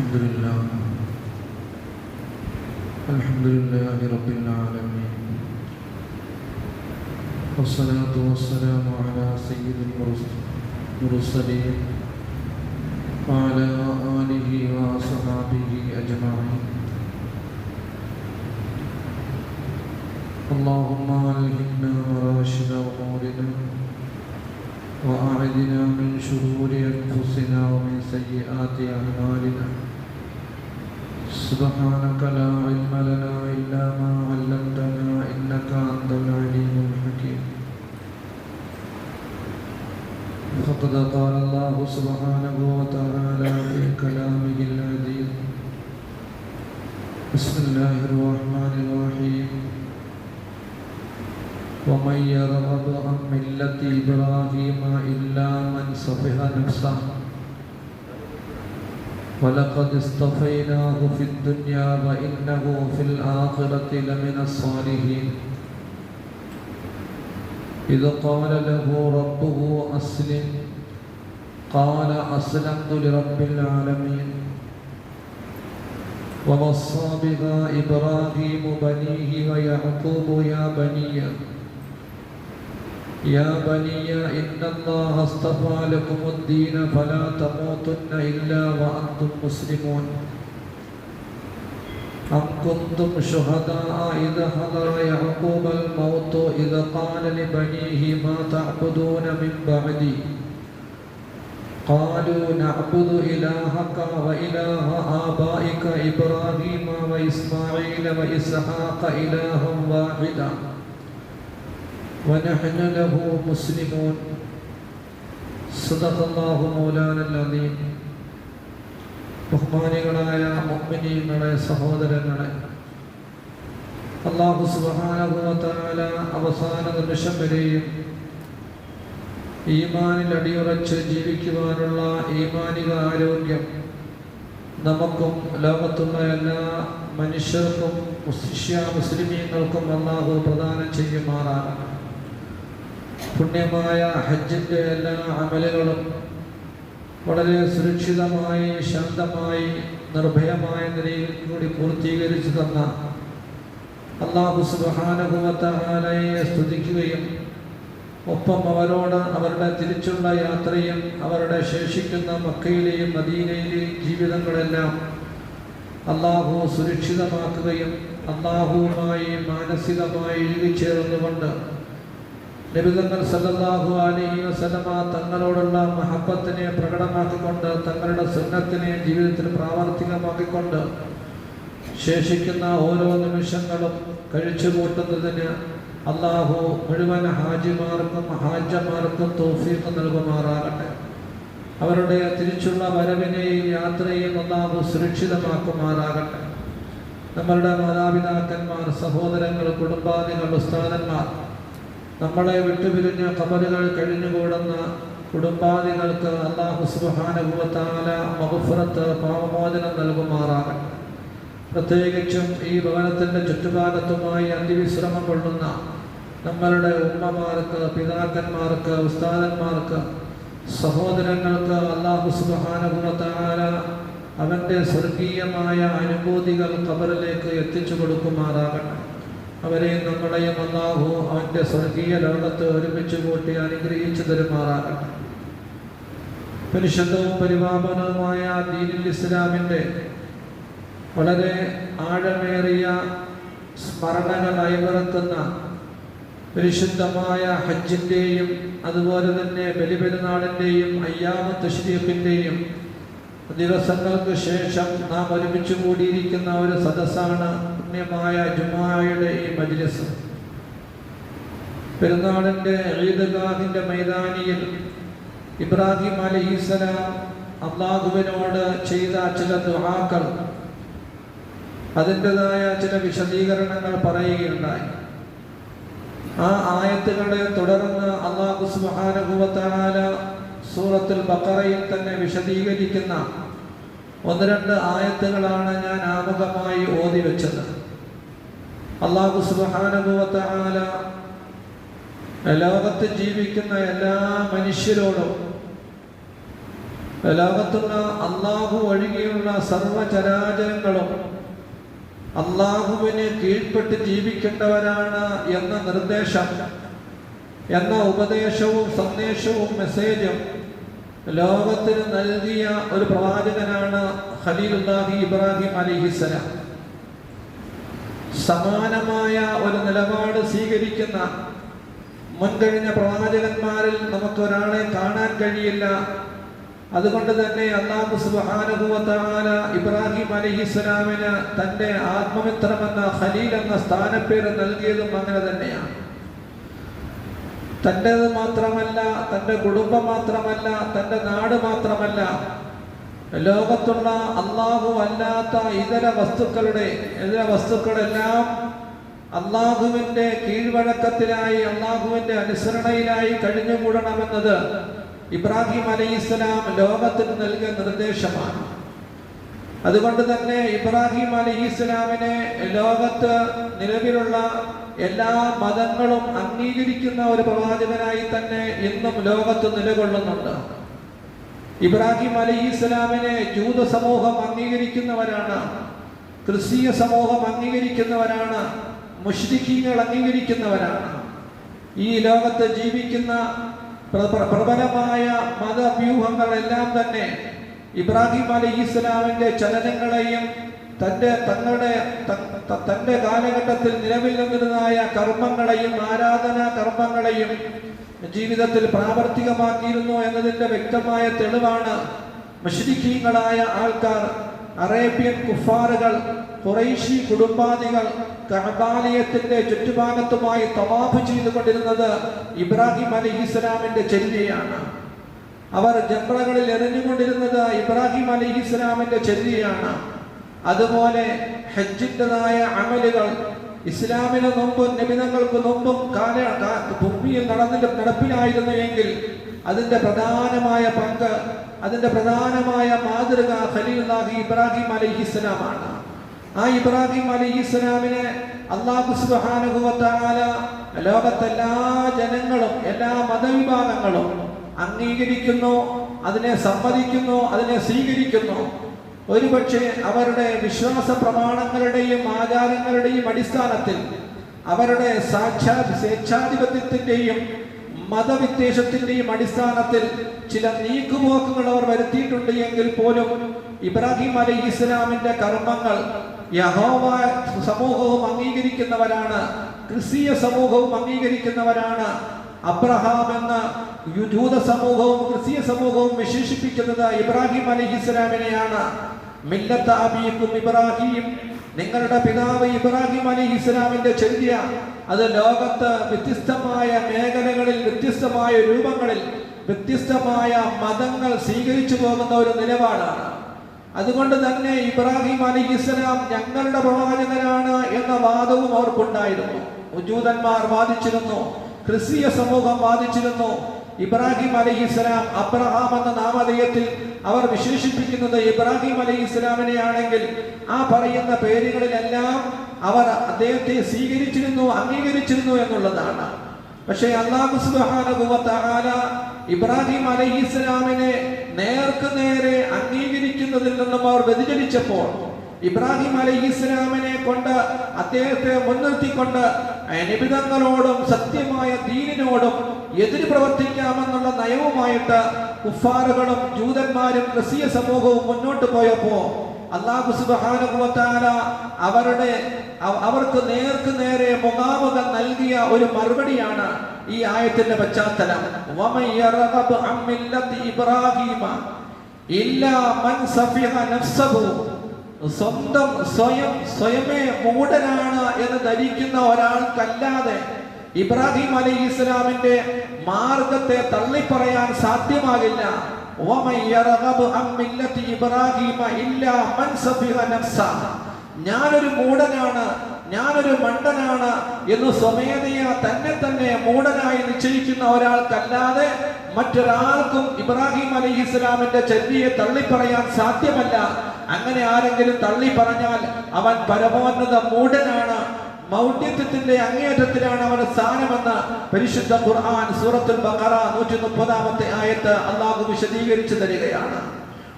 الحمد لله. الحمد لله رب العالمين. والصلاة والسلام على سيد المرسلين وعلى آله وصحابه أجمعين. اللهم ألهمنا مراشد أمورنا وأعذنا من شرور أنفسنا ومن سيئات أعمالنا. سبحانك لا علم لنا إلا ما علمتنا إنك أنت العليم الحكيم. فقد قال الله سبحانه وتعالى في كلامه العزيز. بسم الله الرحمن الرحيم. ومن يرغب عن ملة إبراهيم إلا من صفح نفسه. ولقد اصطفيناه في الدنيا وإنه في الآخرة لمن الصالحين. إذ قال له ربه أسلم. قال أسلمت لرب العالمين. ووصى بها إبراهيم بنيه ويعقوب يا بني. يا بني إن الله اصطفى لكم الدين فلا تموتن إلا وأنتم مسلمون أم كنتم شهداء إذا حضر يعقوب الموت إذا قال لبنيه ما تعبدون من بعدي قالوا نعبد إلهك وإله آبائك إبراهيم وإسماعيل وإسحاق إلها واحدا ونحن له مسلمون صدق الله مولانا العظيم ബഹുമാനികളായ മുഅ്മിനീങ്ങളെ സഹോദരങ്ങളെ അള്ളാഹു സുബ്ഹാനഹു അവസാന നിമിഷം വരെയും ഈമാനിൽ അടിയുറച്ച് ജീവിക്കുവാനുള്ള ഈമാനിക ആരോഗ്യം നമുക്കും ലോകത്തുള്ള എല്ലാ മനുഷ്യർക്കും ശിഷ്യ മുസ്ലിമീങ്ങൾക്കും അള്ളാഹു പ്രദാനം ചെയ്യുമാറാണ് പുണ്യമായ ഹജ്ജിന്റെ എല്ലാ അമലുകളും വളരെ സുരക്ഷിതമായി ശാന്തമായി നിർഭയമായ നിലയിൽ കൂടി പൂർത്തീകരിച്ചു തന്ന അള്ളാഹു സുബാനുഭവത്താലയെ സ്തുതിക്കുകയും ഒപ്പം അവരോട് അവരുടെ തിരിച്ചുള്ള യാത്രയും അവരുടെ ശേഷിക്കുന്ന മക്കയിലെയും മദീനയിലെയും ജീവിതങ്ങളെല്ലാം അള്ളാഹു സുരക്ഷിതമാക്കുകയും അള്ളാഹുവുമായി മാനസികമായി ഇഴുകിച്ചേർന്നുകൊണ്ട് നബിതങ്ങൾ സല്ലല്ലാഹു അലൈഹി വസലമ തങ്ങളോടുള്ള മഹബത്തിനെ പ്രകടമാക്കിക്കൊണ്ട് തങ്ങളുടെ സുന്നത്തിനെ ജീവിതത്തിൽ പ്രാവർത്തികമാക്കിക്കൊണ്ട് ശേഷിക്കുന്ന ഓരോ നിമിഷങ്ങളും കഴിച്ചു കൂട്ടുന്നതിന് അള്ളാഹു മുഴുവൻ ഹാജിമാർക്കും ഹാജമാർക്കും തോഫീക്ക് നൽകുമാറാകട്ടെ. അവരുടെ തിരിച്ചുള്ള വരവിനെയും യാത്രയും അള്ളാഹു സുരക്ഷിതമാക്കുമാറാകട്ടെ. നമ്മളുടെ മാതാപിതാക്കന്മാർ സഹോദരങ്ങൾ കുടുംബാദികൾ ഉസ്താദന്മാർ നമ്മളെ വിട്ടുപിരിഞ്ഞ കബലുകൾ കഴിഞ്ഞുകൂടുന്ന കുടുംബാദികൾക്ക് അള്ളാഹു സുബാനുഭവത്താല മഹുഫുറത്ത് പാവമോചനം നൽകുമാറാകട്ടെ. പ്രത്യേകിച്ചും ഈ ഭവനത്തിന്റെ ചുറ്റുഭാഗത്തുമായി അന്തിവിശ്രമം കൊള്ളുന്ന നമ്മളുടെ ഉമ്മമാർക്ക് പിതാക്കന്മാർക്ക് ഉസ്താദന്മാർക്ക് സഹോദരങ്ങൾക്ക് അള്ളാഹു സുബാനുഭവത്താല അവന്റെ സ്വർഗീയമായ അനുഭൂതികൾ കബറിലേക്ക് എത്തിച്ചു കൊടുക്കുമാറാകട്ടെ. അവരെയും നമ്മളെയും അള്ളാഹു അവന്റെ സ്വർഗീയ ലോകത്ത് ഒരുമിച്ച് കൂട്ടി അനുഗ്രഹിച്ചു തരുമാറാകട്ടെ. പരിശുദ്ധവും പരിപാപനവുമായ ദീനുൽ ഇസ്ലാമിന്റെ വളരെ ആഴമേറിയ സ്മരണകൾ അയവിറക്കുന്ന പരിശുദ്ധമായ ഹജ്ജിന്റെയും അതുപോലെ തന്നെ ബലിപെരുന്നാളിന്റെയും അയ്യാമ ഷരീഫിന്റെയും ദിവസങ്ങൾക്ക് ശേഷം നാം ഒരുമിച്ച് കൂടിയിരിക്കുന്ന ഒരു സദസ്സാണ് പുണ്യമായ ജുമായുടെ ഈ മജ്ലിസ്. പെരുന്നാളിന്റെ ഈദ്ഗാഹിന്റെ മൈതാനിയിൽ ഇബ്രാഹിം അലഹിസലാം അള്ളാഹുവിനോട് ചെയ്ത ചില ദുഹാക്കൾ അതിന്റെതായ ചില വിശദീകരണങ്ങൾ പറയുകയുണ്ടായി. ആ ആയത്തുകളെ തുടർന്ന് അള്ളാഹു സുബാനുഭവത്താല സൂറത്തുൽ ബക്കറയിൽ തന്നെ വിശദീകരിക്കുന്ന ഒന്ന് രണ്ട് ആയത്തുകളാണ് ഞാൻ ആമുഖമായി ഓതി വെച്ചത്. അള്ളാഹു സുബാനുഭവത്താല ലോകത്ത് ജീവിക്കുന്ന എല്ലാ മനുഷ്യരോടും ലോകത്തുള്ള അള്ളാഹു ഒഴികെയുള്ള സർവചരാചരങ്ങളും അള്ളാഹുവിന് കീഴ്പ്പെട്ട് ജീവിക്കേണ്ടവരാണ് എന്ന നിർദ്ദേശം എന്ന ഉപദേശവും സന്ദേശവും മെസ്സേജും ലോകത്തിന് നൽകിയ ഒരു പ്രവാചകനാണ് ഖലീലുല്ലാഹി ഇബ്രാഹിം അലിഹിസലാം സമാനമായ ഒരു നിലപാട് സ്വീകരിക്കുന്ന മുൻകഴിഞ്ഞ പ്രവാചകന്മാരിൽ നമുക്കൊരാളെ കാണാൻ കഴിയില്ല. അതുകൊണ്ട് തന്നെ അള്ളാഹു സുബാനുഭവത്താല ഇബ്രാഹിം അലിഹിസ്ലാമിന് തന്റെ ആത്മമിത്രമെന്ന ഖലീൽ എന്ന സ്ഥാനപ്പേര് നൽകിയതും അങ്ങനെ തന്നെയാണ്. തന്റെത് മാത്രമല്ല തന്റെ കുടുംബം മാത്രമല്ല തന്റെ നാട് മാത്രമല്ല. ലോകത്തുള്ള അള്ളാഹു അല്ലാത്ത ഇതര വസ്തുക്കളുടെ ഇതര വസ്തുക്കളെല്ലാം അള്ളാഹുവിന്റെ കീഴ്വഴക്കത്തിലായി അള്ളാഹുവിന്റെ അനുസരണയിലായി കഴിഞ്ഞുകൂടണമെന്നത് ഇബ്രാഹിം അലൈഹിസ്സലാം ലോകത്തിന് നൽകിയ നിർദ്ദേശമാണ്. അതുകൊണ്ട് തന്നെ ഇബ്രാഹിം അലൈഹി ഇസ്ലാമിനെ ലോകത്ത് നിലവിലുള്ള എല്ലാ മതങ്ങളും അംഗീകരിക്കുന്ന ഒരു പ്രവാചകനായി തന്നെ ഇന്നും ലോകത്ത് നിലകൊള്ളുന്നുണ്ട്. ഇബ്രാഹിം അലി ഇസ്ലാമിനെ ജൂത സമൂഹം അംഗീകരിക്കുന്നവരാണ് ക്രിസ്തീയ സമൂഹം അംഗീകരിക്കുന്നവരാണ് മുഷ്രിഖീങ്ങൾ അംഗീകരിക്കുന്നവരാണ്. ഈ ലോകത്ത് ജീവിക്കുന്ന പ്ര- പ്ര- പ്രബലമായ മതവ്യൂഹങ്ങളെല്ലാം തന്നെ ഇബ്രാഹിം അലി ഇസ്ലാമിന്റെ ചലനങ്ങളെയും തന്റെ തങ്ങളുടെ തന്റെ കാലഘട്ടത്തിൽ നിലവിൽ നിന്നിരുന്നതായ കർമ്മങ്ങളെയും ആരാധനാ കർമ്മങ്ങളെയും ജീവിതത്തിൽ പ്രാവർത്തികമാക്കിയിരുന്നു എന്നതിന്റെ വ്യക്തമായ തെളിവാണ് മുഷ്രിഖീങ്ങളായ ആൾക്കാർ അറേബ്യൻ കുഫാറുകൾ ഖുറൈശി കുടുംബാദികൾ കഅബാലയത്തിന്റെ ചുറ്റുഭാഗത്തുമായി തവാഫ് ചെയ്തുകൊണ്ടിരുന്നത് ഇബ്രാഹിം അലി ഇസ്ലാമിന്റെ ചെല്ലിയാണ് അവർ ജംറകളിൽ എറിഞ്ഞുകൊണ്ടിരുന്നത് ഇബ്രാഹിം അലി ഇസ്ലാമിന്റെ ചര്യയാണ് അതുപോലെ ഹജ്ജിന്റെതായ അമലുകൾ ഇസ്ലാമിന് മുമ്പും നിബിധങ്ങൾക്ക് മുമ്പും കാല ഭൂമിയിൽ നടന്നിട്ട് നടപ്പിലായിരുന്നു എങ്കിൽ അതിന്റെ പ്രധാനമായ പങ്ക് അതിന്റെ പ്രധാനമായ മാതൃക ഖലീലാഹി ഇബ്രാഹിം അലഹിസ്ലാമാണ് ആ ഇബ്രാഹിം അലഹിസ്ലാമിനെ അള്ളാഹു വ ലോകത്തെല്ലാ ജനങ്ങളും എല്ലാ മതവിഭാഗങ്ങളും അംഗീകരിക്കുന്നു അതിനെ സമ്മതിക്കുന്നു അതിനെ സ്വീകരിക്കുന്നു. ഒരുപക്ഷെ അവരുടെ വിശ്വാസ പ്രമാണങ്ങളുടെയും ആചാരങ്ങളുടെയും അടിസ്ഥാനത്തിൽ അവരുടെ സാക്ഷാ സ്വേച്ഛാധിപത്യത്തിന്റെയും മതവിദ്വേഷത്തിന്റെയും അടിസ്ഥാനത്തിൽ ചില നീക്കുപോക്കുകൾ അവർ വരുത്തിയിട്ടുണ്ട് എങ്കിൽ പോലും ഇബ്രാഹിം അലൈഹി ഇസ്ലാമിന്റെ കർമ്മങ്ങൾ യഹോവ സമൂഹവും അംഗീകരിക്കുന്നവരാണ് ക്രിസ്തീയ സമൂഹവും അംഗീകരിക്കുന്നവരാണ് അബ്രഹാം എന്ന യൂത സമൂഹവും ക്രിസ്തീയ സമൂഹവും വിശേഷിപ്പിക്കുന്നത് ഇബ്രാഹിം അലഹി ഇസ്ലാമിനെയാണ് മില്ലത്ത് അബീക്കും ഇബ്രാഹിം. നിങ്ങളുടെ പിതാവ് ഇബ്രാഹിം അലി ഇസ്ലാമിന്റെ ചര്യ അത് ലോകത്ത് വ്യത്യസ്തമായ മേഖലകളിൽ വ്യത്യസ്തമായ രൂപങ്ങളിൽ വ്യത്യസ്തമായ മതങ്ങൾ സ്വീകരിച്ചു പോകുന്ന ഒരു നിലപാടാണ്. അതുകൊണ്ട് തന്നെ ഇബ്രാഹിം അലി ഇസ്ലാം ഞങ്ങളുടെ പ്രവാചകനാണ് എന്ന വാദവും അവർക്കുണ്ടായിരുന്നു. ഉജൂതന്മാർ വാദിച്ചിരുന്നു. ക്രിസ്തീയ സമൂഹം വാദിച്ചിരുന്നു ഇബ്രാഹിം അലഹി ഇസ്ലാം അബ്രഹാം എന്ന നാമധേയത്തിൽ അവർ വിശേഷിപ്പിക്കുന്നത് ഇബ്രാഹിം അലഹി ആ പറയുന്ന പേരുകളിലെല്ലാം അവർ അദ്ദേഹത്തെ സ്വീകരിച്ചിരുന്നു അംഗീകരിച്ചിരുന്നു എന്നുള്ളതാണ്. പക്ഷേ അള്ളാഹു വ ഇബ്രാഹിം അലഹി ഇസ്ലാമിനെ നേർക്ക് നേരെ അംഗീകരിക്കുന്നതിൽ നിന്നും അവർ വ്യതിചലിച്ചപ്പോൾ ഇബ്രാഹിം അലൈഹി ഇസ്ലാമിനെ കൊണ്ട് അദ്ദേഹത്തെ മുൻനിർത്തിക്കൊണ്ട് നിബിതങ്ങളോടും സത്യമായ ദീനിനോടും എതിര് പ്രവർത്തിക്കാമെന്നുള്ള നയവുമായിട്ട് കുഫാറുകളും ജൂതന്മാരും ക്രിസ്തീയ സമൂഹവും മുന്നോട്ട് പോയപ്പോ അള്ളാഹു സുബാനുഭവത്താല അവരുടെ അവർക്ക് നേർക്ക് നേരെ മുഖാമുഖം നൽകിയ ഒരു മറുപടിയാണ് ഈ ആയത്തിന്റെ പശ്ചാത്തലം. ഇബ്രാഹീമ ഇല്ലാ മൻ സഫിഹ നഫ്സഹു. സ്വന്തം സ്വയം സ്വയമേ മൂടനാണ് എന്ന് ധരിക്കുന്ന ഒരാൾക്കല്ലാതെ ഇബ്രാഹിം അലി ഇസ്ലാമിന്റെ മാർഗത്തെ തള്ളിപ്പറയാൻ സാധ്യമാകില്ല. ഞാനൊരു മൂടനാണ് ഞാനൊരു മണ്ടനാണ് എന്ന് സ്വമേധയാ തന്നെ തന്നെ മൂടനായി നിശ്ചയിക്കുന്ന ഒരാൾക്കല്ലാതെ മറ്റൊരാൾക്കും ഇബ്രാഹിം അലൈഹി ഇസ്ലാമിന്റെ ചര്യയെ തള്ളിപ്പറയാൻ സാധ്യമല്ല അങ്ങനെ ആരെങ്കിലും തള്ളി പറഞ്ഞാൽ അവൻ പരമോന്നത മൂഢനാണ് മൗഢ്യത്വത്തിന്റെ അങ്ങേയറ്റത്തിലാണ് അവന്റെ സ്ഥാനമെന്ന് പരിശുദ്ധ ഖുർആൻ സൂറത്തുൽ ബഖറ നൂറ്റി മുപ്പതാമത്തെ ആയത്ത് അള്ളാഹു വിശദീകരിച്ചു തരികയാണ്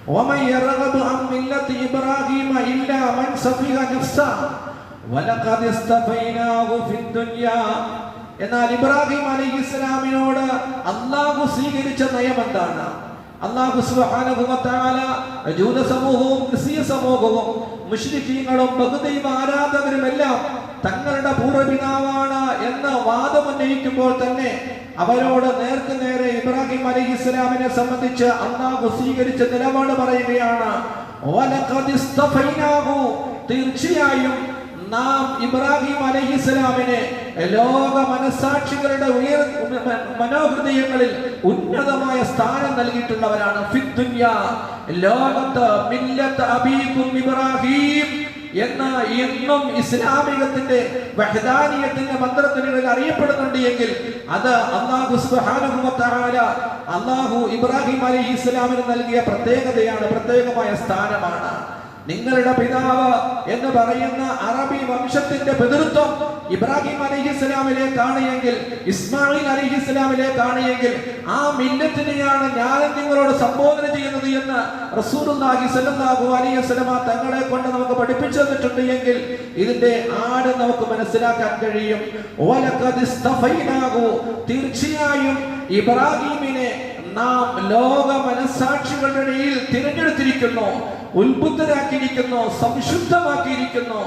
ومن يرغب عن ملة إبراهيم إلا من سفه نفسه ولقد اصطفيناه في الدنيا എന്നാൽ ഇബ്രാഹിം അലൈഹി ഇസ്ലാമിനോട് സ്വീകരിച്ച നയം എന്താണ് അള്ളാഹു തആല ജൂത സമൂഹവും ക്രിസ്തീയ സമൂഹവും മുശ്രിക്കീങ്ങളും ബഹുദൈവ ആരാധകരുമെല്ലാം തങ്ങളുടെ പൂർവപിതാവാണ് വാദം ഉന്നയിക്കുമ്പോൾ തന്നെ അവരോട് നേർക്ക് നേരെ ഇബ്രാഹിം അലി ഇസ്ലാമിനെ സംബന്ധിച്ച് അള്ളാഹു സ്വീകരിച്ച നിലപാട് പറയുകയാണ്. തീർച്ചയായും നാം ഇബ്രാഹിം അലൈഹിസ്സലാമിനെ ലോക മനസാക്ഷികളുടെ ഉയർ മനോഹൃദയങ്ങളിൽ ഉന്നതമായ സ്ഥാനം നൽകിയിട്ടുള്ളവരാണ്. ലോകത്ത് മില്ലത്ത് അബീകും ഇബ്രാഹിം എന്ന ഇന്നും ഇസ്ലാമികത്തിന്റെ വഹദാനിയത്തിന്റെ മന്ത്രത്തിനുകളിൽ അറിയപ്പെടുന്നുണ്ട് എങ്കിൽ അത് അള്ളാഹു തആല അള്ളാഹു ഇബ്രാഹിം അലി ഇസ്ലാമിന് നൽകിയ പ്രത്യേകതയാണ് പ്രത്യേകമായ സ്ഥാനമാണ് നിങ്ങളുടെ പിതാവ് എന്ന് പറയുന്ന അറബി വംശത്തിന്റെ പിതൃത്വം ഇബ്രാഹിം അലഹി എങ്കിൽ ഇസ്മായിൽ അലഹി എങ്കിൽ ആ മില്ലത്തിനെയാണ് ഞാൻ നിങ്ങളോട് സംബോധന ചെയ്യുന്നത് എന്ന് സ്വല്ലല്ലാഹു അലൈഹി തങ്ങളെ കൊണ്ട് നമുക്ക് പഠിപ്പിച്ചു തന്നിട്ടുണ്ട് എങ്കിൽ ഇതിന്റെ ആട് നമുക്ക് മനസ്സിലാക്കാൻ കഴിയും. തീർച്ചയായും ഇബ്രാഹിമിനെ നാം ലോക മനസാക്ഷികളുടെ ഇടയിൽ തിരഞ്ഞെടുത്തിരിക്കുന്നു ഉത്ബുദ്ധരാക്കിയിരിക്കുന്നു സംശുദ്ധമാക്കിയിരിക്കുന്നു.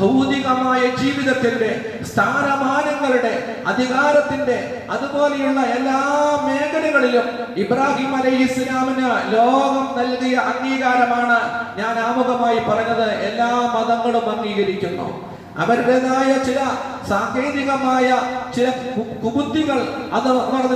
ഭൗതികമായ ജീവിതത്തിന്റെ സ്ഥാനമാനങ്ങളുടെ അധികാരത്തിന്റെ അതുപോലെയുള്ള എല്ലാ മേഖലകളിലും ഇബ്രാഹിം അലൈഹി ഇസ്ലാമിന് ലോകം നൽകിയ അംഗീകാരമാണ് ഞാൻ ആമുഖമായി പറഞ്ഞത്. എല്ലാ മതങ്ങളും അംഗീകരിക്കുന്നു. അവരുടേതായ ചില സാങ്കേതികമായ ചില കുബുദ്ധികൾ അത്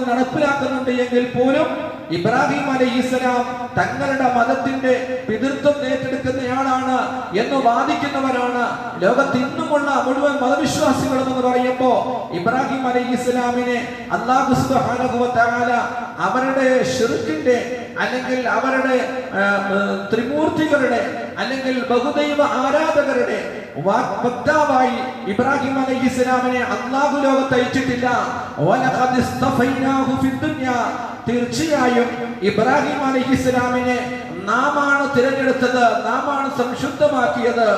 നടപ്പിലാക്കുന്നുണ്ട് എങ്കിൽ പോലും ഇബ്രാഹിം അലി ഇസ്ലാം തങ്ങളുടെ മതത്തിന്റെ പിതൃത്വം ഏറ്റെടുക്കുന്നയാളാണ് എന്ന് വാദിക്കുന്നവരാണ്. ലോകത്ത് ഇന്നുമുള്ള മുഴുവൻ മതവിശ്വാസികൾ എന്ന് പറയുമ്പോ ഇബ്രാഹിം അലൈഹി ഇസ്ലാമിനെ അള്ളാഹു സുബ്ഹാനഹു വ തആല അവരുടെ ഷിർക്കിന്റെ അല്ലെങ്കിൽ അവരുടെ ത്രിമൂർത്തികളുടെ അല്ലെങ്കിൽ ബഹുദൈവ ആരാധകരുടെ വക്താവായി ഇബ്രാഹിം അലൈഹി ഇസ്ലാമിനെ അള്ളാഹു ലോകത്ത് അയച്ചിട്ടില്ല. തീർച്ചയായും ഇബ്രാഹിം അലൈഹി ഇസ്ലാമിനെ നാമാണ് തിരഞ്ഞെടുത്തത് നാമാണ് സംശുദ്ധമാക്കിയത്.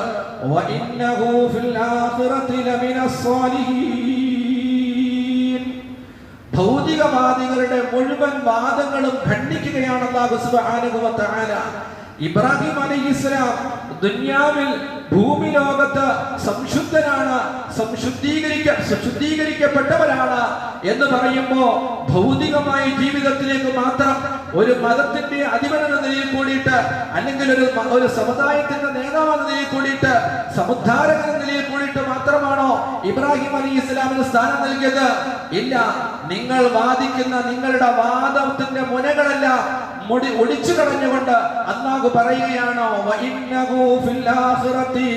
ഭൗതികവാദികളുടെ മുഴുവൻ വാദങ്ങളും ഖണ്ഡിക്കുകയാണ് അല്ലാഹു സുബ്ഹാനഹു വ തആല. ഇബ്രാഹിം അലൈഹിസ്സലാം ദുന്യാവിൽ ഭൂമി ലോകത്ത് സംശുദ്ധനാണ് സംശുദ്ധീകരിക്ക ശുദ്ധീകരിക്കപ്പെട്ടവരാണ് എന്ന് പറയുമ്പോ ഭൗതികമായ ജീവിതത്തിലേക്ക് മാത്രം ഒരു മതത്തിന്റെ അധിപനെന്ന നിലയിൽ കൂടിയിട്ട് അല്ലെങ്കിൽ ഒരു ഒരു സമുദായത്തിന്റെ നേതാവ് എന്ന നിലയിൽ കൂടിയിട്ട് സമുദ്ധാരകൻ നിലയിൽ കൂടിയിട്ട് മാത്രമാണോ ഇബ്രാഹിം അലി ഇസ്ലാമിന് സ്ഥാനം നൽകിയത്? ഇല്ല. നിങ്ങൾ വാദിക്കുന്ന നിങ്ങളുടെ വാദത്തിന്റെ മുനകളെല്ലാം മുടി ഒടിച്ചു കളഞ്ഞുകൊണ്ട് അള്ളാഹു പറയുകയാണോ ഫിൽ ആഖിറതി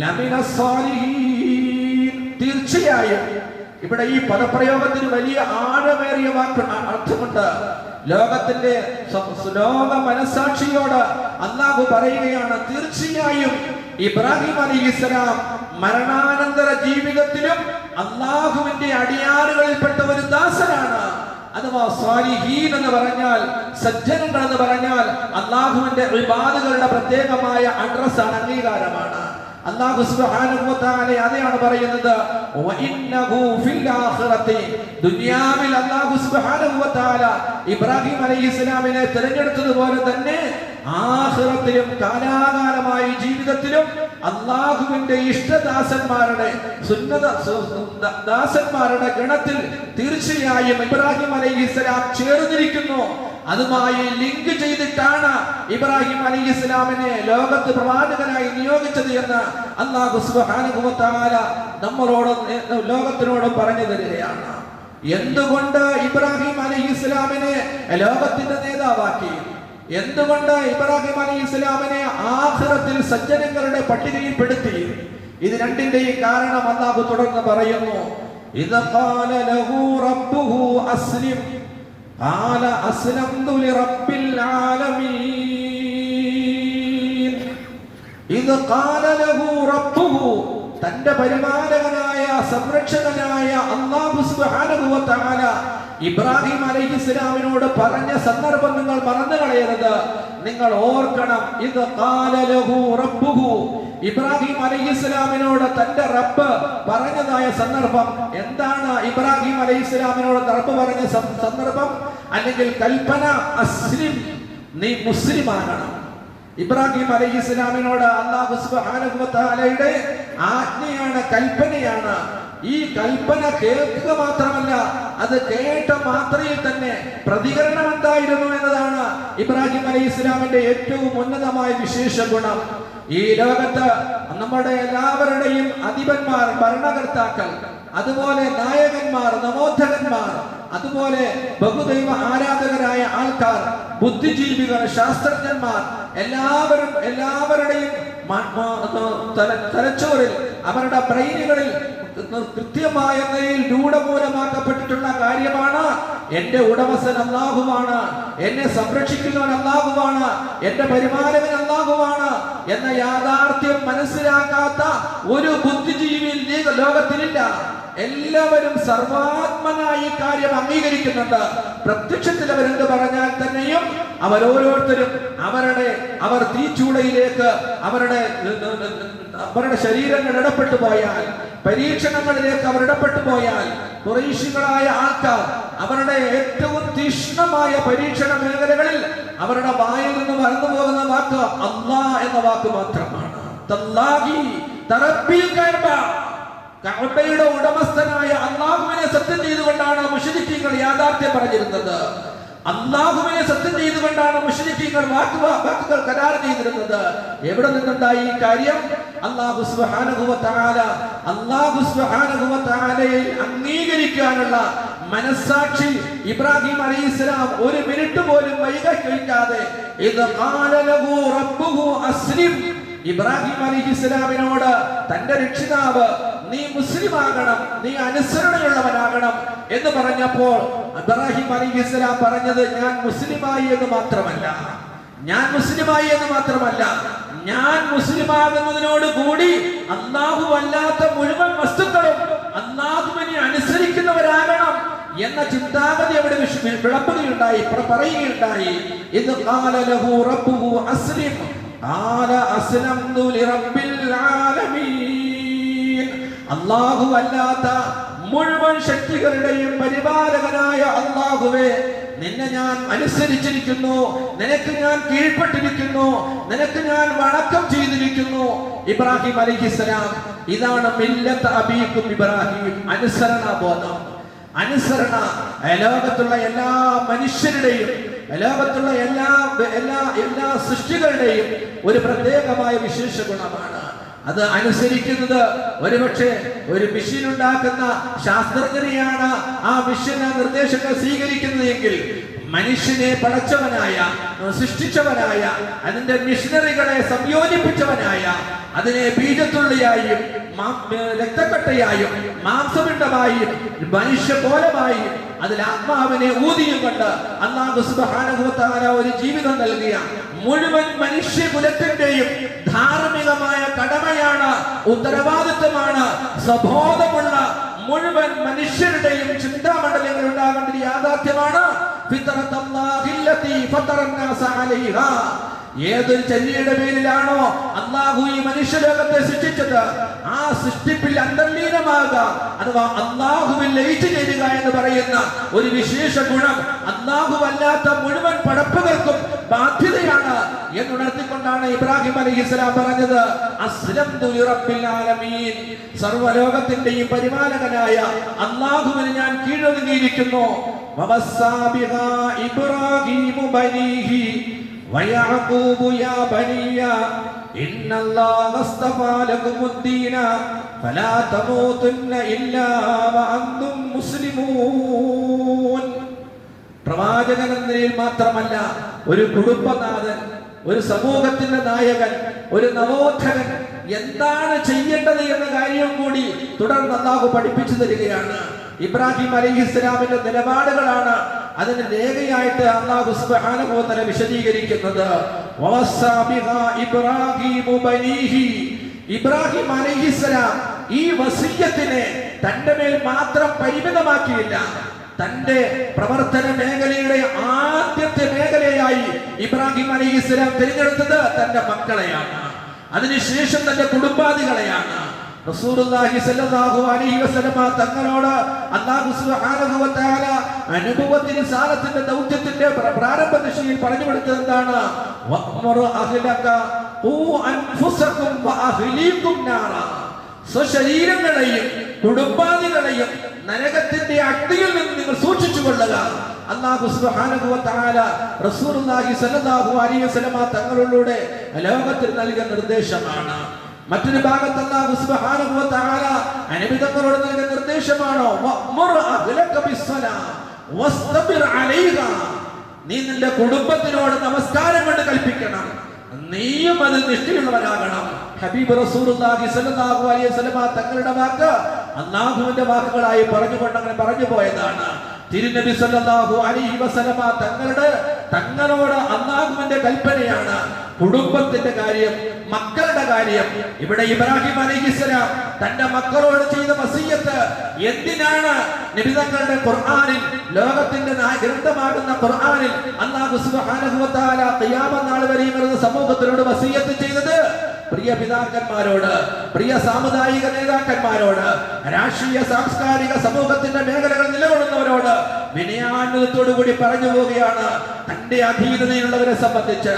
ലമിന സ്വാലിഹീൻ." തീർച്ചയായും ഇവിടെ ഈ പദപ്രയോഗത്തിന് വലിയ ആഴമേറിയ വാക്ക് അർത്ഥമുണ്ട് ലോകത്തിന്റെ ലോക മനസാക്ഷിയോട് അള്ളാഹു പറയുകയാണ് തീർച്ചയായും ഇബ്രാഹിം അലി ഇസ്ലാം മരണാനന്തര ജീവിതത്തിലും അള്ളാഹുവിന്റെ അടിയാറുകളിൽപ്പെട്ട ഒരു ദാസനാണ് അഥവാ സ്വാലിഹീൻ എന്ന് പറഞ്ഞാൽ സജ്ജനങ്ങൾ എന്ന് പറഞ്ഞാൽ അള്ളാഹുവിന്റെ വിവാദങ്ങളുടെ പ്രത്യേകമായ അഡ്രസ് ആണ് അംഗീകാരമാണ്. അള്ളാഹു പറയുന്നത് ദുനിയാവിൽ ഇബ്രാഹിം അലൈഹിസ്സലാമിനെ തിരഞ്ഞെടുത്തതുപോലെ തന്നെ ആഖിറത്തിലും കാലാകാലമായി ജീവിതത്തിലും അള്ളാഹുവിന്റെ ഇഷ്ടദാസന്മാരുടെ സുന്നത ദാസന്മാരുടെ ഗണത്തിൽ തീർച്ചയായും ഇബ്രാഹിം അലൈഹി ഇസ്ലാം ചേർന്നിരിക്കുന്നു. അതുമായി ലിങ്ക് ചെയ്തിട്ടാണ് ഇബ്രാഹിം അലി ഇസ്ലാമിനെ ലോകത്ത് പ്രവാചകനായി നിയോഗിച്ചത് എന്ന് അള്ളാഹു നമ്മളോട് ലോകത്തിനോട് പറഞ്ഞു തരികയാണ്. എന്തുകൊണ്ട് ഇബ്രാഹിം അലി ഇസ്ലാമിനെ ലോകത്തിന്റെ നേതാവാക്കി? എന്തുകൊണ്ട് ഇബ്രാഹിം അലി ഇസ്ലാമിനെ ആഖിറത്തിൽ സജ്ജനങ്ങളുടെ പട്ടികയിൽ പെടുത്തി ഇത് രണ്ടിന്റെയും കാരണം അള്ളാഹു തുടർന്ന് പറയുന്നു ഇത് ഖാല ലഹു റബ്ബുഹു അസ്ലിം قال أسلمت لرب العالمين ഇത് قال له ربه തന്റെ പരിപാലകനായ സംരക്ഷകനായ അല്ലാഹു സുബ്ഹാനഹു വ തആല ഇബ്രാഹിം അലൈഹിസ്ലാമിനോട് പറഞ്ഞ സന്ദർഭം നിങ്ങൾ മറന്നു കളയരുത്. നിങ്ങൾ ഓർക്കണം ഇത് ഇബ്രാഹിം ഇബ്രാഹിം അലൈഹിസ്ലാമിനോട് തന്റെ റബ്ബ് പറഞ്ഞതായ സന്ദർഭം എന്താണ് ഇബ്രാഹിം അലൈഹിസ്ലാമിനോട് റബ്ബ് പറഞ്ഞ സന്ദർഭം? അല്ലെങ്കിൽ കൽപ്പന അസ്ലിം നീ മുസ്ലിം ഇബ്രാഹിം അലൈഹി ഇസ്ലാമിനോട് അള്ളാഹു സുബ്ഹാനഹു വ തആലയുടെ ആജ്ഞയാണ് കൽപ്പനയാണ്. ഈ കൽപ്പന കേൾക്കുക മാത്രമല്ല അത് കേട്ട മാത്രയിൽ തന്നെ പ്രതികരണം എന്തായിരുന്നു എന്നതാണ് ഇബ്രാഹിം അലൈഹി ഇസ്ലാമിന്റെ ഏറ്റവും ഉന്നതമായ വിശേഷ ഗുണം. ഈ ലോകത്ത് നമ്മുടെ എല്ലാവരുടെയും അധിപന്മാർ ഭരണകർത്താക്കൾ അതുപോലെ നായകന്മാർ നവോദ്ധകന്മാർ അതുപോലെ ബഹുദൈവ ആരാധകരായ ആൾക്കാർ ബുദ്ധിജീവികൾ ശാസ്ത്രജ്ഞന്മാർ എല്ലാവരും എല്ലാവരുടെയും തലച്ചോറിൽ അവരുടെ ബ്രെയിനുകളിൽ കൃത്യമായ നിലയിൽ രൂഢമൂലമാക്കപ്പെട്ടിട്ടുള്ള കാര്യമാണ്. എന്റെ ഉടമസ്ഥൻ അള്ളാഹുവാണ് എന്നെ സംരക്ഷിക്കുന്നവൻ അള്ളാഹുവാണ് എന്റെ പരിപാലകൻ അള്ളാഹുവാണ് എന്ന യാഥാർത്ഥ്യം മനസ്സിലാക്കാത്ത ഒരു ബുദ്ധിജീവിയിൽ ഈ ലോകത്തിലില്ല. എല്ലാവരും സർവാത്മനായി കാര്യം അംഗീകരിക്കുന്നുണ്ട്. പ്രത്യക്ഷത്തിൽ അവരെന്ത് പറഞ്ഞാൽ തന്നെയും അവരോരോരുത്തരും അവരുടെ അവർ തീച്ചൂടയിലേക്ക് അവരുടെ അവരുടെ ശരീരങ്ങൾ ഇടപ്പെട്ടു പോയാൽ പരീക്ഷണങ്ങളിലേക്ക് അവർ ഇടപ്പെട്ടു പോയാൽ കുറേശികളായ ആൾക്കാർ അവരുടെ ഏറ്റവും തീക്ഷ്ണമായ പരീക്ഷണ മേഖലകളിൽ അവരുടെ വായിൽ നിന്ന് മറന്നു പോകുന്ന വാക്ക് അള്ളാ എന്ന വാക്ക് മാത്രമാണ്. കഅബയുടെ ഉടമസ്ഥനായ അള്ളാഹുവിനെ സത്യം ചെയ്തുകൊണ്ടാണ് മുഷരിക്കീങ്ങൾ യാഥാർത്ഥ്യം പറഞ്ഞിരുന്നത്. അള്ളാഹുവിനെ സത്യം ചെയ്തുകൊണ്ടാണ് മുഷരിക്കീങ്ങൾ വാക്ക് വാക്കുകൾ കരാർ ചെയ്തിരുന്നത്. എവിടെ നിന്നുണ്ടായി ഈ കാര്യം? അള്ളാഹു അള്ളാഹു അംഗീകരിക്കാനുള്ള മനസ്സാക്ഷി ഇബ്രാഹിം അലൈഹിസ്സലാം ഒരു മിനിറ്റ് പോലും വൈകിക്കാതെ ഇത് ഖാല ലഹു റബ്ബുഹു അസ്ലിം. ഇബ്രാഹിം അലിഹി തന്റെ രക്ഷിതാവ് നീ മുസ്ലിം ആകണം നീ അനുസരണയുള്ളവനാകണം എന്ന് പറഞ്ഞപ്പോൾ ഇബ്രാഹിം അലൈഹിസ്സലാം പറഞ്ഞത് ഞാൻ മുസ്ലിമായി എന്ന് മാത്രമല്ല. ഞാൻ മുസ്ലിമായി എന്ന് മാത്രമല്ല ഞാൻ മുസ്ലിമാകുന്നതിനോട് കൂടി അള്ളാഹു അല്ലാത്ത മുഴുവൻ വസ്തുക്കളും അള്ളാഹുവിനെ അനുസരിക്കുന്നവരാകണം എന്ന ചിന്താഗതി അവിടെ വിളപ്പുകയുണ്ടായി പറയുകയുണ്ടായി. ഇത് റബ്ബുഹു അസ്ലിം. അല്ലാഹു അല്ലാത്ത മുഴുവൻ ശക്തികളുടെയും പരിപാലകനായ അള്ളാഹുവേ നിന്നെ ഞാൻ അനുസരിച്ചിരിക്കുന്നു. നിനക്ക് ഞാൻ കീഴ്പ്പെട്ടിരിക്കുന്നു. നിനക്ക് ഞാൻ വണക്കം ചെയ്തിരിക്കുന്നു. ഇബ്രാഹിം അലൈഹിസ്സലാം ഇതാണ് മില്ലത്ത് അബീക്കും ഇബ്രാഹിം അനുസരണ ബോധം അനുസരണ ലോകത്തുള്ള എല്ലാ മനുഷ്യരുടെയും ലോകത്തുള്ള എല്ലാ എല്ലാ എല്ലാ സൃഷ്ടികളുടെയും ഒരു പ്രത്യേകമായ വിശേഷ ഗുണമാണ് അത് അനുസരിക്കുന്നത് ഒരുപക്ഷെ ഒരു മെഷീൻ ഉണ്ടാക്കുന്ന ശാസ്ത്രജ്ഞനെയാണ് ആ മിഷൻ ആ നിർദ്ദേശങ്ങൾ സ്വീകരിക്കുന്നത് എങ്കിൽ മനുഷ്യനെ പടച്ചവനായ സൃഷ്ടിച്ചവനായ അതിന്റെ മിഷനറികളെ സംയോജിപ്പിച്ചവനായ അതിനെ ബീജത്തുള്ളിയായും രക്തക്കട്ടയായും മാംസപിണ്ഡമായും മനുഷ്യ പോലമായി അതിൽ ആത്മാവിനെ ഊതിയും കൊണ്ട് വ തആല ഒരു ജീവിതം നൽകിയ മുഴുവൻ മനുഷ്യകുലത്തിന്റെയും ധാർമ്മികമായ കടമയാണ് ഉത്തരവാദിത്വമാണ് സ്വബോധമുള്ള മുഴുവൻ മനുഷ്യരുടെയും ചിന്താമണ്ഡലങ്ങൾ ഉണ്ടാകേണ്ട യാഥാർത്ഥ്യമാണ്. ഏതൊരു ചെല്ലിയുടെ പേരിലാണോ അള്ളാഹു ഈ മനുഷ്യലോകത്തെ സൃഷ്ടിച്ചത്? ആ സൃഷ്ടിപ്പിൽ അന്തർലീനമാകുക അഥവാ അള്ളാഹുവിൽ ലയിച്ചു ചേരുക എന്ന് പറയുന്ന ഒരു വിശേഷ ഗുണം അള്ളാഹു അല്ലാത്ത മുഴുവൻ ബാധ്യതയാണ് എന്നുണർത്തിക്കൊണ്ടാണ് ഇബ്രാഹിം അലൈഹി ഇസ്ലാം പറഞ്ഞത് അസ്ലംതു ലിറബ്ബിൽ ആലമീൻ സർവ്വലോകത്തിന്റെയും പരിപാലകനായ അള്ളാഹുവിന് ഞാൻ കീഴൊതുങ്ങിയിരിക്കുന്നു വവസ്സാ ബിഹാ ഇബ്രാഹീമു ബനീഹി ويعقوب يا بني إن الله اصطفى لكم الدين فلا تموتن إلا وأنتم مسلمون പ്രവാചകൻ എന്ന നിലയിൽ മാത്രമല്ല ഒരു കുടുംബനാഥൻ ഒരു സമൂഹത്തിന്റെ നായകൻ ഒരു നവോത്ഥകൻ എന്താണ് ചെയ്യേണ്ടത് എന്ന കാര്യം കൂടി തുടർന്ന് അള്ളാഹു പഠിപ്പിച്ചു തരികയാണ്. ഇബ്രാഹിം അലൈഹി ഇസ്ലാമിന്റെ നിലപാടുകളാണ് അതിന് രേഖയായിട്ട് അള്ളാഹു സുബ്ഹാനഹു വ തആല വിശദീകരിക്കുന്നത്. ഇബ്രാഹിം അലൈഹിസ്സലാം ഈ വസീയത്തിനെ തന്റെ മേൽ മാത്രം പരിമിതമാക്കിയില്ല. തന്റെ പ്രവർത്തന മേഖലയുടെ ആദ്യത്തെ ഇബ്രാഹിം അലി ഇസ്ലാം തിരഞ്ഞെടുത്തത് തന്റെ മക്കളെയാണ്. അതിനുശേഷം തന്റെ കുടുംബാദികളെയാണ്. റസൂലുള്ളാഹി സ്വല്ലല്ലാഹു അലൈഹി വസല്ലമ തങ്ങളോട് അല്ലാഹു സുബ്ഹാനഹു വ തആല അനുഭവത്തിന് സാലത്തിന്റെ ദൗത്യത്തിന്റെ പ്ര- പ്രാരംഭ ദിശയിൽ പറഞ്ഞു കൊടുത്തത് എന്താണ്? വഖ്മറു അഹ്ലക ഖൂ അൻഫുസകും വ അഹ്ലീകും നാറാ. സ്വശരീരങ്ങളെയും കുടുംബാദികളെയും നരകത്തിന്റെ അഗ്നിയിൽ നിന്ന് നിങ്ങൾ സൂക്ഷിച്ചു കൊള്ളുക വസല്ലമ തങ്ങളിലൂടെ ലോകത്തിൽ നൽകിയ നിർദ്ദേശമാണ്. മറ്റൊരു ഭാഗത്ത് അനുബിതങ്ങളോട് നൽകിയ നിർദ്ദേശമാണോ നീ നിന്റെ കുടുംബത്തിനോട് നമസ്കാരം കൊണ്ട് കൽപ്പിക്കണം. നീയും അതിൽ നിഷ്ഠയുള്ളവരാകണം ഹബീബ് റസൂലുള്ളാഹി അലൈഹി വസല്ലം തങ്ങളുടെ വാക്ക് അല്ലാഹുവിന്റെ വാക്കുകളായി പറഞ്ഞുകൊണ്ട് അങ്ങനെ പറഞ്ഞു പോയതാണ് തിരുനബി സല്ലല്ലാഹു അലൈഹി വസല്ലമ തങ്ങളുടെ തങ്ങളോട് അല്ലാഹുവിന്റെ കൽപ്പനയാണ്. കുടുംബത്തിന്റെ കാര്യം മക്കളുടെ കാര്യം. ഇവിടെ ഇബ്രാഹിം അലൈഹിസ്സലാം തന്റെ മക്കളോട് ചെയ്ത വസീയത്ത് എന്തിനാണ് നിബിതങ്ങളുടെ ഖുർആാനിൽ ലോകത്തിന്റെ ഗ്രന്ഥമാകുന്ന ഖുർആാനിൽ ഖിയാമത്ത് നാൾ വരെയും വരുന്ന സമൂഹത്തിനോട് വസീയത്ത് ചെയ്തത്? പ്രിയ പിതാക്കന്മാരോട് പ്രിയ സാമുദായിക നേതാക്കന്മാരോട് രാഷ്ട്രീയ സാംസ്കാരിക സമൂഹത്തിന്റെ മേഖലകൾ നിലകൊള്ളുന്നവരോട് വിനയാന്വിതത്തോടു കൂടി പറഞ്ഞു പോവുകയാണ്. തന്റെ അധീനതയിലുള്ളവരെ സംബന്ധിച്ച്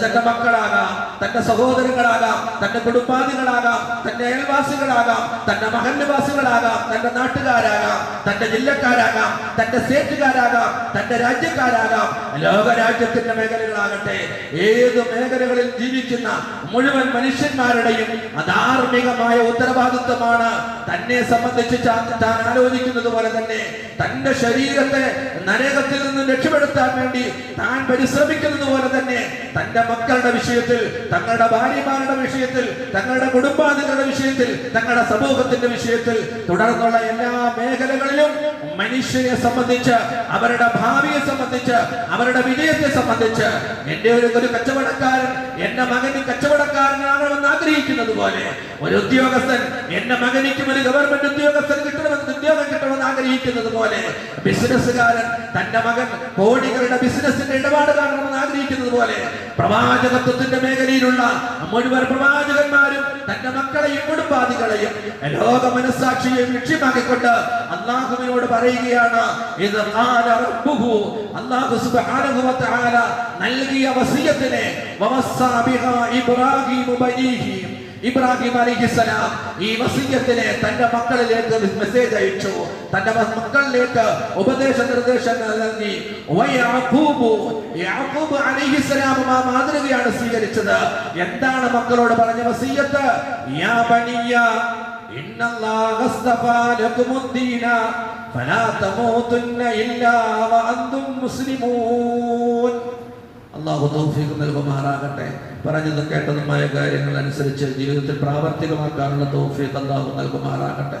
തന്റെ മക്കളാകാം തന്റെ സഹോദരങ്ങളാകാം തന്റെ കുടുംബാദികളാകാം തന്റെ അയൽവാസികളാകാം തന്റെ മഹല്ലുവാസികളാകാം തന്റെ നാട്ടുകാരാകാം തന്റെ ജില്ലക്കാരാകാം തന്റെ സ്റ്റേറ്റുകാരാകാം തന്റെ രാജ്യക്കാരാകാം. ലോകരാജ്യത്തിന്റെ മേഖലകളാകട്ടെ ഏത് മേഖലകളിൽ ജീവിക്കുന്ന മുഴുവൻ മനുഷ്യന്മാരുടെയും അധാർമികമായ ഉത്തരവാദിത്വമാണ് തന്നെ സംബന്ധിച്ച് താൻ ആലോചിക്കുന്നത് പോലെ തന്നെ തന്റെ ശരീരത്തെ നരകത്തിൽ നിന്ന് രക്ഷപ്പെടുത്താൻ വേണ്ടി താൻ പരിശ്രമിക്കുന്നത് പോലെ തന്നെ തന്റെ മക്കളുടെ വിഷയത്തിൽ തങ്ങളുടെ ഭാര്യമാരുടെ വിഷയത്തിൽ തങ്ങളുടെ കുടുംബാംഗങ്ങളുടെ വിഷയത്തിൽ തങ്ങളുടെ സമൂഹത്തിന്റെ വിഷയത്തിൽ തുടർന്നുള്ള എല്ലാ മേഖലകളിലും മനുഷ്യരെ സംബന്ധിച്ച് അവരുടെ ഭാവിയെ സംബന്ധിച്ച് അവരുടെ വിജയത്തെ സംബന്ധിച്ച് എന്റെ ഒരു ഒരു കച്ചവടക്കാരൻ എന്റെ മകന് കച്ചവടക്കാരനാകണമെന്ന് ആഗ്രഹിക്കുന്നത് പോലെ ഒരു ഉദ്യോഗസ്ഥൻ എന്റെ മകനിക്കും ഒരു ഗവൺമെന്റ് ഉദ്യോഗസ്ഥൻ കിട്ടണമെന്ന് ഉദ്യോഗം കിട്ടണമെന്ന് ആഗ്രഹിക്കുന്നത് പോലെ ബിസിനസ്സുകാരൻ തന്റെ മകൻ കോടികളുടെ ബിസിനസിന്റെ ഇടപാട് കാണണമെന്ന് ആഗ്രഹിക്കുന്നത് പോലെ പ്രവാചകത്വത്തിന്റെ മേഖലയിലുള്ള മുഴുവൻ പ്രവാചകന്മാരും തന്റെ മക്കളെയും കുടുംബാദികളെയും ലോക മനസ്സാക്ഷിയെയും ലക്ഷ്യമാക്കിക്കൊണ്ട് അള്ളാഹുവിനോട് പറയുകയാണ് ഇത് നൽകിയ വസിയത്തിനെ ഇബ്രാഹിം ഇബ്രാഹിം അലിഹിസലാം ഈ വസീയത്തിനെ തന്റെ മക്കളിലേക്ക് മെസ്സേജ് അയച്ചു. തന്റെ മക്കളിലേക്ക് ഉപദേശ നിർദ്ദേശങ്ങൾ നൽകി യാക്കൂബ് അലിഹിസലാം ആ മാതൃകയാണ് സ്വീകരിച്ചത്. എന്താണ് മക്കളോട് പറഞ്ഞ വസീയത്ത്? യാ ബനിയ ഫലാ ഇല്ലാ മുസ്ലിമൂൻ. അള്ളാഹു തൗഫീഖ് നൽകുമാറാകട്ടെ. പറഞ്ഞതും കേട്ടതുമായ കാര്യങ്ങൾ അനുസരിച്ച് ജീവിതത്തിൽ പ്രാവർത്തികമാക്കാനുള്ള തൗഫീഖ് അള്ളാഹു നൽകുമാറാകട്ടെ.